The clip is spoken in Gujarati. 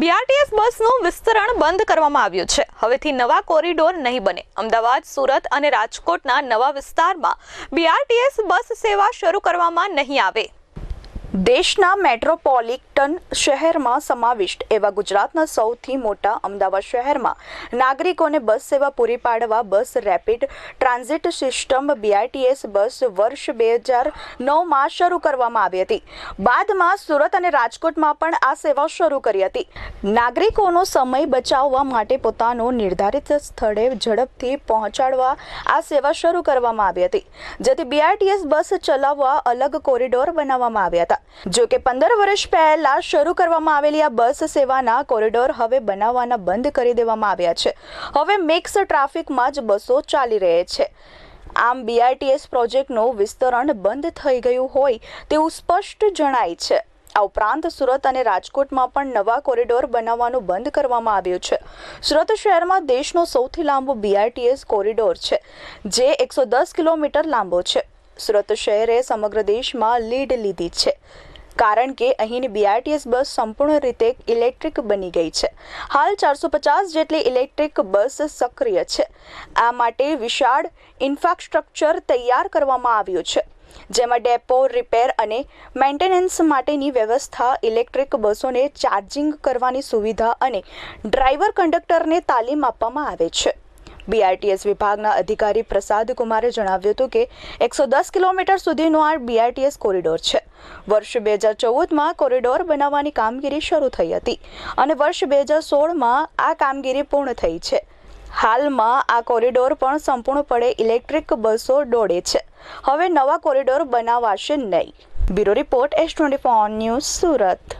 બીઆરટીએસ બસનું વિસ્તરણ બંધ કરવામાં આવ્યું છે. હવેથી નવા કોરિડોર નહીં બને. અમદાવાદ, સુરત અને રાજકોટના નવા વિસ્તારમાં બીઆરટીએસ બસ સેવા શરૂ કરવામાં નહીં આવે. દેશના મેટ્રોપોલિટન શહેરમાં સમાવિષ્ટ એવા ગુજરાતના સૌથી મોટા અમદાવાદ શહેરમાં નાગરિકોને બસ સેવા પૂરી પાડવા bus rapid transit system BRTS bus વર્ષ બે હજાર નવમાં શરૂ કરવામાં આવી હતી. બાદમાં સુરત અને રાજકોટમાં પણ આ સેવા શરૂ કરી હતી. નાગરિકોનો સમય બચાવવા માટે પોતાનો નિર્ધારિત સ્થળે ઝડપથી પહોંચાડવા આ સેવા શરૂ કરવામાં આવી હતી. જેથી બીઆરટીએસ બસ ચલાવવા અલગ કોરિડોર બનાવવામાં આવ્યા હતા. જો કે પંદર વર્ષ પહેલા શરૂ કરવામાં આવેલી આ બસ સેવાના કોરિડોર હવે બનાવવાના બંધ કરી દેવામાં આવ્યા છે. હવે મિક્સ ટ્રાફિકમાં જ બસો ચાલી રહે છે. આમ બીઆરટીએસ પ્રોજેક્ટનું વિસ્તરણ બંધ થઈ ગયું હોય તેવું સ્પષ્ટ જણાય છે. આ ઉપરાંત સુરત અને રાજકોટમાં પણ નવા કોરિડોર બનાવવાનું બંધ કરવામાં આવ્યું છે. સુરત શહેરમાં દેશનો સૌથી લાંબો બીઆરટીએસ કોરિડોર છે, જે એકસો દસ કિલોમીટર લાંબો છે. સુરત શહેરે સમગ્ર દેશમાં લીડ લીધી છે. કારણ કે અહીંની બીઆરટીએસ બસ સંપૂર્ણ રીતે ઇલેક્ટ્રિક બની ગઈ છે. હાલ ચારસો પચાસ જેટલી ઇલેક્ટ્રિક બસ સક્રિય છે. આ માટે વિશાળ ઇન્ફ્રાસ્ટ્રક્ચર તૈયાર કરવામાં આવ્યું છે. જેમાં ડેપો, રિપેર અને મેન્ટેનન્સ માટેની વ્યવસ્થા, ઇલેક્ટ્રિક બસોને ચાર્જિંગ કરવાની સુવિધા અને ડ્રાઈવર કંડક્ટરને તાલીમ આપવામાં આવે છે. બીઆરટીએસ વિભાગના અધિકારી પ્રસાદ કુમારે જણાવ્યું હતું કે એકસો દસ કિલોમીટર સુધીનો આ બીઆરટીએસ કોરિડોર છે. વર્ષ બે હજાર ચૌદમાં કોરિડોર બનાવવાની કામગીરી શરૂ થઈ હતી અને વર્ષ બે હજાર સોળમાં આ કામગીરી પૂર્ણ થઈ છે. હાલમાં આ કોરિડોર પણ સંપૂર્ણપણે ઇલેક્ટ્રિક બસો દોડે છે. હવે નવા કોરિડોર બનાવાશે નહીં. Bureau report S twenty four news Surat.